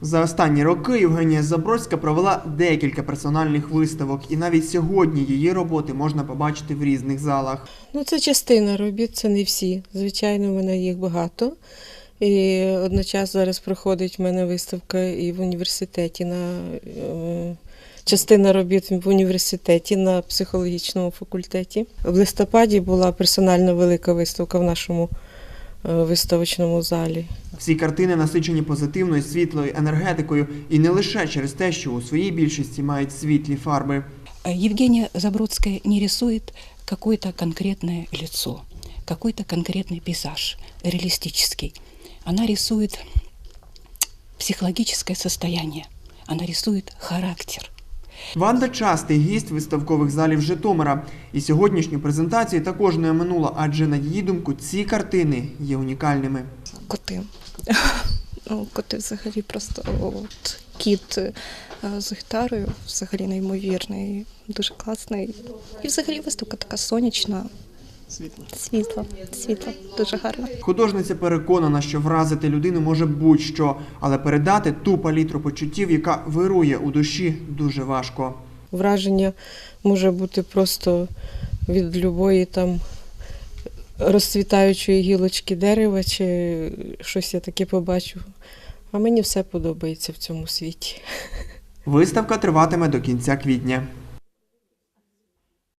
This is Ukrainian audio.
За останні роки Євгенія Забродська провела декілька персональних виставок, і навіть сьогодні її роботи можна побачити в різних залах. Ну, це частина робіт, це не всі. Звичайно, в мене їх багато. І одночас зараз проходить в мене виставка і в університеті на е, частина робіт в університеті на психологічному факультеті. В листопаді була персональна велика виставка в нашому виставочному залі. Всі картини насичені позитивною світлою енергетикою, і не лише через те, що у своїй більшості мають світлі фарби. Евгения Забродская не рисует какое-то конкретное лицо, какой-то конкретный пейзаж, реалистический. Она рисует психологическое состояние, она рисует характер. Ванда частий гість виставкових залів Житомира. І сьогоднішню презентацію також не оминула, адже на її думку ці картини є унікальними. коти. Ну, коти взагалі просто от, кіт е, з гітарою, взагалі неймовірний, дуже класний. І взагалі виставка така сонячна. Світла. Світла, світла, дуже гарна. Художниця переконана, що вразити людину може будь-що, але передати ту палітру почуттів, яка вирує у душі, дуже важко. Враження може бути просто від любої там розцвітаючої гілочки дерева, чи щось я таке побачу. А мені все подобається в цьому світі. Виставка триватиме до кінця квітня.